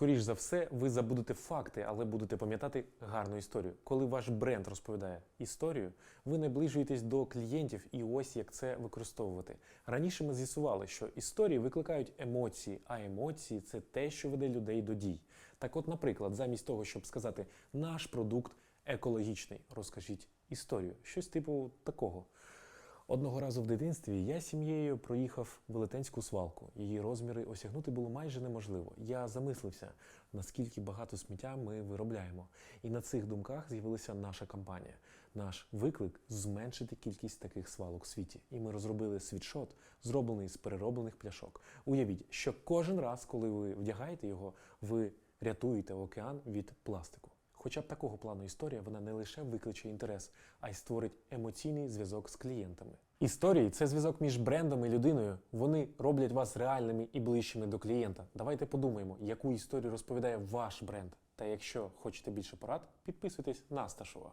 Скоріш за все, ви забудете факти, але будете пам'ятати гарну історію. Коли ваш бренд розповідає історію, ви наближуєтесь до клієнтів і ось як це використовувати. Раніше ми з'ясували, що історії викликають емоції, а емоції це те, що веде людей до дій. Так от, наприклад, замість того, щоб сказати наш продукт екологічний, розкажіть історію, щось типу такого. Одного разу в дитинстві я сім'єю проїхав велетенську свалку. Її розміри осягнути було майже неможливо. Я замислився, наскільки багато сміття ми виробляємо. І на цих думках з'явилася наша кампанія. Наш виклик зменшити кількість таких свалок в світі. І ми розробили світшот, зроблений з перероблених пляшок. Уявіть, що кожен раз, коли ви вдягаєте його, ви рятуєте океан від пластику. Хоча б такого плану історія вона не лише викличе інтерес, а й створить емоційний зв'язок з клієнтами. Історії це зв'язок між брендом і людиною. Вони роблять вас реальними і ближчими до клієнта. Давайте подумаємо, яку історію розповідає ваш бренд. Та якщо хочете більше порад, підписуйтесь на Сташова.